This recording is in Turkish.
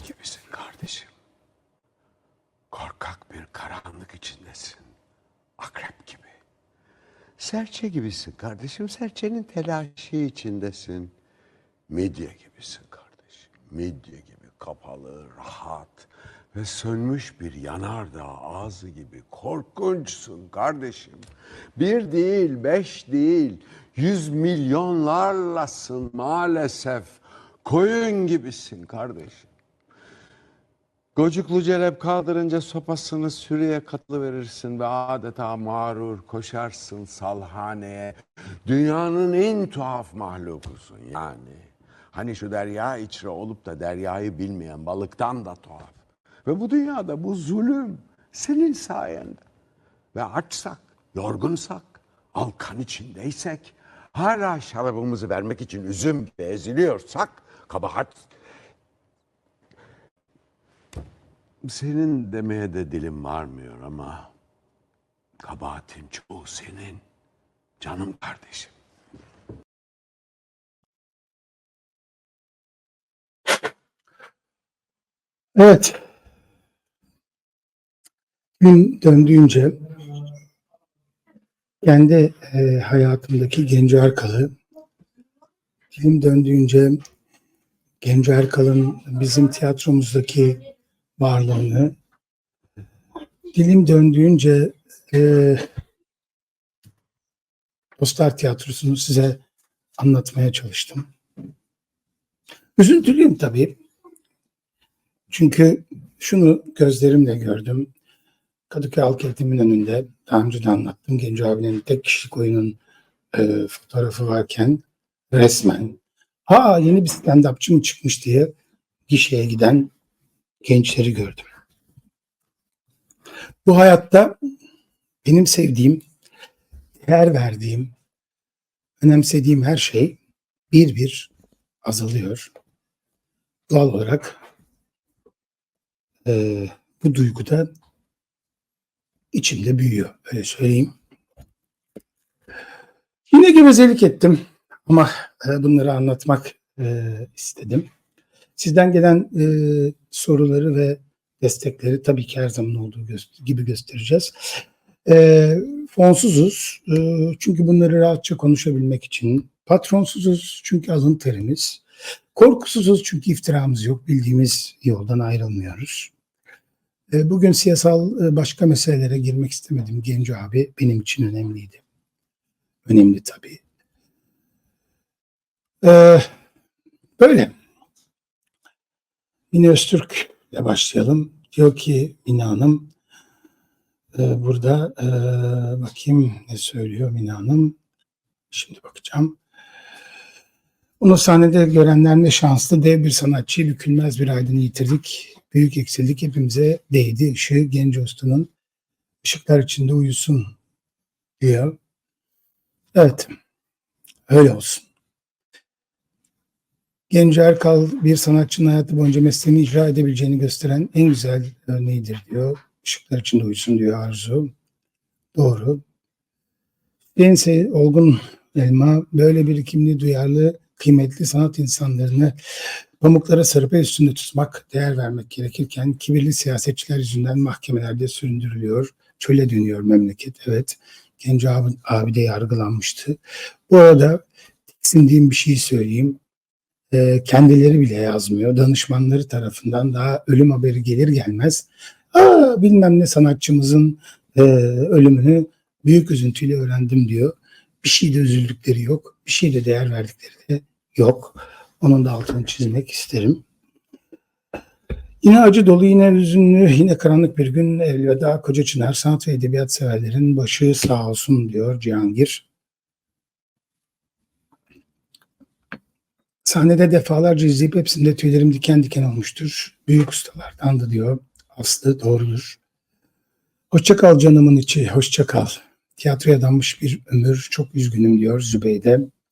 Gibisin kardeşim. Korkak bir karanlık içindesin. Akrep gibi. Serçe gibisin kardeşim. Serçenin telaşı içindesin. Midye gibisin kardeşim. Midye gibi kapalı, rahat ve sönmüş bir yanardağ ağzı gibi korkunçsun kardeşim. Bir değil, beş değil, yüz milyonlarlasın maalesef. Koyun gibisin kardeşim. Gocuklu celep kaldırınca sopasını sürüye katılıverirsin ve adeta mağrur koşarsın salhaneye. Dünyanın en tuhaf mahlukusun yani. Hani şu derya içre olup da deryayı bilmeyen balıktan da tuhaf. Ve bu dünyada bu zulüm senin sayende. Ve açsak, yorgunsak, alkan içindeysek, hala şarabımızı vermek için üzüm gibi eziliyorsak, kabahat senin demeye de dilim varmıyor ama kabahatin çoğu senin canım kardeşim. Evet. Gün döndüğünce kendi e, hayatımdaki Genco Erkal'ı film döndüğünce Genco Erkal'ın bizim tiyatromuzdaki varlığını dilim döndüğünce e, Dostlar Tiyatrosu'nu size anlatmaya çalıştım. Üzüntülüyüm tabii. Çünkü şunu gözlerimle gördüm. Kadıköy Halk Eğitim'in önünde daha önce de anlattım. Genco abinin tek kişilik oyunun e, fotoğrafı varken resmen ha yeni bir stand-upçı mı çıkmış diye gişeye giden gençleri gördüm. Bu hayatta benim sevdiğim, değer verdiğim, önemsediğim her şey bir bir azalıyor. Doğal olarak e, bu duygu da içimde büyüyor. Öyle söyleyeyim. Yine gevezelik ettim ama e, bunları anlatmak e, istedim. Sizden gelen e, soruları ve destekleri tabii ki her zaman olduğu gibi göstereceğiz. E, fonsuzuz e, çünkü bunları rahatça konuşabilmek için. Patronsuzuz çünkü alın terimiz. Korkusuzuz çünkü iftiramız yok. Bildiğimiz yoldan ayrılmıyoruz. E, Bugün siyasal e, başka meselelere girmek istemedim. Genco abi benim için önemliydi. Önemli tabii. Ee, böyle. Mine Öztürk ile başlayalım. Diyor ki Mine Hanım e, burada e, bakayım ne söylüyor Mine Hanım. Şimdi bakacağım. Onu sahnede görenler ne şanslı dev bir sanatçı, bükülmez bir aydını yitirdik. Büyük eksildik hepimize değdi. Işığı genç Ustun'un ışıklar içinde uyusun diyor. Evet, öyle olsun. Genco Erkal bir sanatçının hayatı boyunca mesleğini icra edebileceğini gösteren en güzel örneğidir diyor. Işıklar içinde uyusun diyor Arzu. Doğru. Dense Olgun Elma böyle birikimli, duyarlı, kıymetli sanat insanlarını pamuklara sarıp üstünde tutmak, değer vermek gerekirken kibirli siyasetçiler yüzünden mahkemelerde süründürülüyor. Çöle dönüyor memleket. Evet. Genco abi, abi de yargılanmıştı. Bu arada tiksindiğim bir şey söyleyeyim. Ee, kendileri bile yazmıyor. Danışmanları tarafından daha ölüm haberi gelir gelmez. Aa, bilmem ne sanatçımızın e, ölümünü büyük üzüntüyle öğrendim diyor. Bir şeyde üzüldükleri yok. Bir şeyde değer verdikleri de yok. Onun da altını çizmek isterim. Yine acı dolu, yine hüzünlü, yine karanlık bir gün elveda Koca Çınar sanat ve edebiyat severlerin başı sağ olsun diyor Cihangir. Sahnede defalarca izleyip hepsinde tüylerim diken diken olmuştur. Büyük ustalardandı diyor. Aslı doğrudur. Hoşça kal canımın içi, hoşça kal. Tiyatroya adanmış bir ömür, çok üzgünüm diyor Zübeyde.